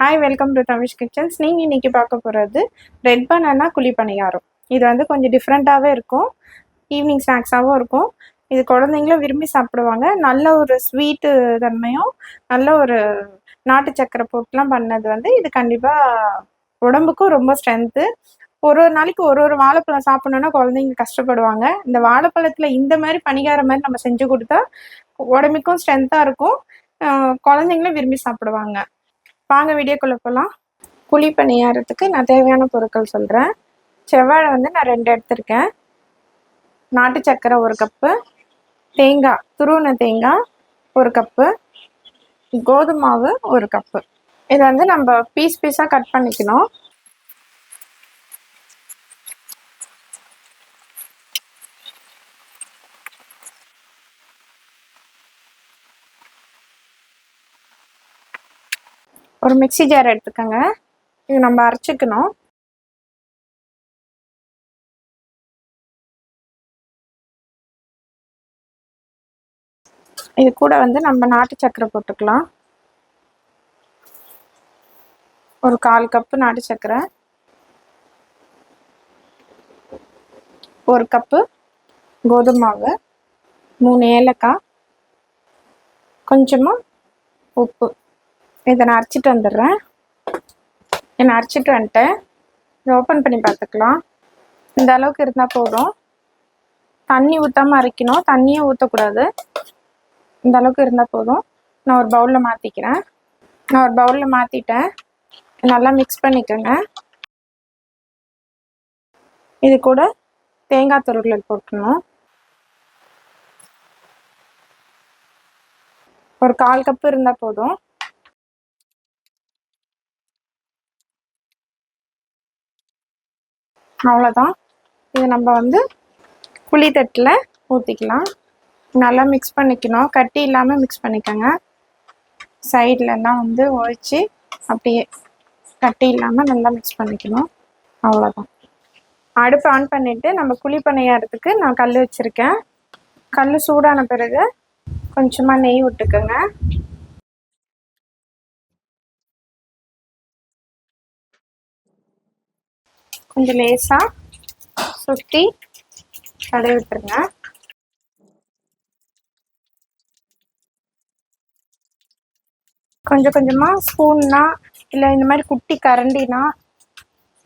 Hi welcome to Tamil kitchens நீங்கள் இன்றைக்கி பார்க்க போகிறது ரெட் பனானா குழி பணியாரம். இது வந்து கொஞ்சம் டிஃப்ரெண்ட்டாகவே இருக்கும். ஈவினிங் ஸ்நாக்ஸாகவும் இருக்கும். இது குழந்தைங்களும் விரும்பி சாப்பிடுவாங்க. நல்ல ஒரு ஸ்வீட்டு தன்மையும் நல்ல ஒரு நாட்டு சக்கரை போட்டுலாம் பண்ணது வந்து இது கண்டிப்பாக உடம்புக்கும் ரொம்ப ஸ்ட்ரென்த்து ஒரு ஒரு நாளைக்கு ஒரு ஒரு வாழைப்பழம் சாப்பிடணுன்னா குழந்தைங்க கஷ்டப்படுவாங்க. இந்த வாழைப்பழத்தில் இந்த மாதிரி பணிகாரம் மாதிரி நம்ம செஞ்சு கொடுத்தா உடம்புக்கும் ஸ்ட்ரென்த்தாக இருக்கும். குழந்தைங்களும் விரும்பி சாப்பிடுவாங்க. வாங்க வீடியோக்குள்ளே போகலாம் குழி பணியாரத்துக்கு நான் தேவையான பொருட்கள் சொல்கிறேன் செவ்வாழை வந்து நான் ரெண்டு எடுத்திருக்கேன். நாட்டு சர்க்கரை ஒரு கப்பு. தேங்காய் துருவின தேங்காய் ஒரு கப்பு. கோதுமாவு ஒரு கப்பு. இதை வந்து நம்ம பீஸ் பீஸாக கட் பண்ணிக்கணும். ஒரு மிக்ஸி ஜார் எடுத்துக்கோங்க. இது நம்ம அரைச்சிக்கணும். இது கூட வந்து நம்ம நாட்டு சர்க்கரை போட்டுக்கலாம். ஒரு கால் கப்பு நாட்டு சர்க்கரை ஒரு கப்பு கோதுமை மாவு. மூணு ஏலக்காய். கொஞ்சமாக உப்பு. இதை நான் அரைச்சிட்டு வந்துடுறேன். நான் அரைச்சிட்டு வந்துட்டேன் இதை ஓப்பன் பண்ணி பார்த்துக்கலாம். இந்த அளவுக்கு இருந்தால் போதும். தண்ணி ஊற்றாமல் அரைக்கணும். தண்ணியே ஊற்றக்கூடாது இந்த அளவுக்கு இருந்தால் போதும். நான் ஒரு பவுலில் மாற்றிக்கிறேன் நான் ஒரு பவுலில் மாற்றிட்டேன் நல்லா மிக்ஸ் பண்ணிக்கோங்க. இது கூட தேங்காய் துருவல் போட்டுக்கணும். ஒரு கால் கப்பு இருந்தால் போதும். அவ்வளோதான் இது நம்ம வந்து புளி தட்டில் ஊற்றிக்கலாம் நல்லா மிக்ஸ் பண்ணிக்கணும். கட்டி இல்லாமல் மிக்ஸ் பண்ணிக்கோங்க. சைட்லலாம் வந்து ஒழிச்சு அப்படியே கட்டி இல்லாமல் நல்லா மிக்ஸ் பண்ணிக்கணும். அவ்வளோதான் அடுப்பு ஆன் பண்ணிவிட்டு நம்ம குழி பணியாரத்துக்கு நான் கல் வச்சுருக்கேன். கல் சூடான பிறகு கொஞ்சமாக நெய் விட்டுக்கோங்க. கொஞ்சம் லேசாக சுற்றி தடவி விட்டுருங்க. கொஞ்சம் கொஞ்சமாக ஸ்பூன்னா இல்லை இந்த மாதிரி குட்டி கரண்டினா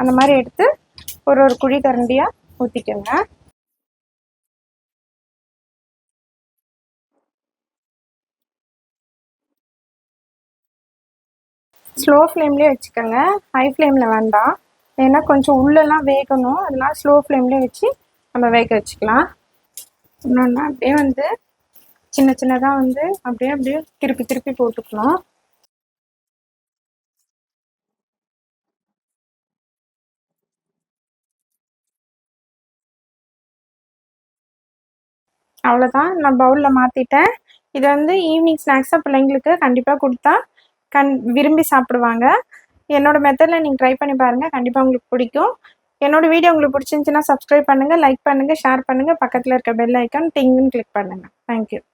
அந்த மாதிரி எடுத்து ஒரு ஒரு குழி கரண்டியாக ஊற்றிக்கோங்க ஸ்லோ ஃப்ளேம்லேயே வச்சுக்கோங்க. ஹை ஃப்ளேமில் வேண்டாம். ஏன்னா கொஞ்சம் உள்ளெல்லாம் வேகணும். அதனால ஸ்லோ ஃப்ளேம்லேயே வச்சு நம்ம வேக வச்சுக்கலாம். இன்னொன்னா அப்படியே வந்து சின்ன சின்னதாக வந்து அப்படியே அப்படியே திருப்பி திருப்பி போட்டுக்கணும் அவ்வளோதான் நான் பவுலில் மாற்றிட்டேன் இதை வந்து ஈவினிங் ஸ்நாக்ஸாக பிள்ளைங்களுக்கு கண்டிப்பாக கொடுத்தா கண் விரும்பி சாப்பிடுவாங்க. என்னோட மெத்தடில் நீங்கள் ட்ரை பண்ணி பாருங்கள் கண்டிப்பாக உங்களுக்கு பிடிக்கும். என்னோட வீடியோ உங்களுக்கு பிடிச்சிருந்துச்சின்னா சப்ஸ்கிரைப் பண்ணுங்கள் லைக் பண்ணுங்கள் ஷேர் பண்ணுங்கள் பக்கத்தில் இருக்க பெல் ஐக்கான் டிங்குன்னு கிளிக் பண்ணுங்கள் தேங்க்யூ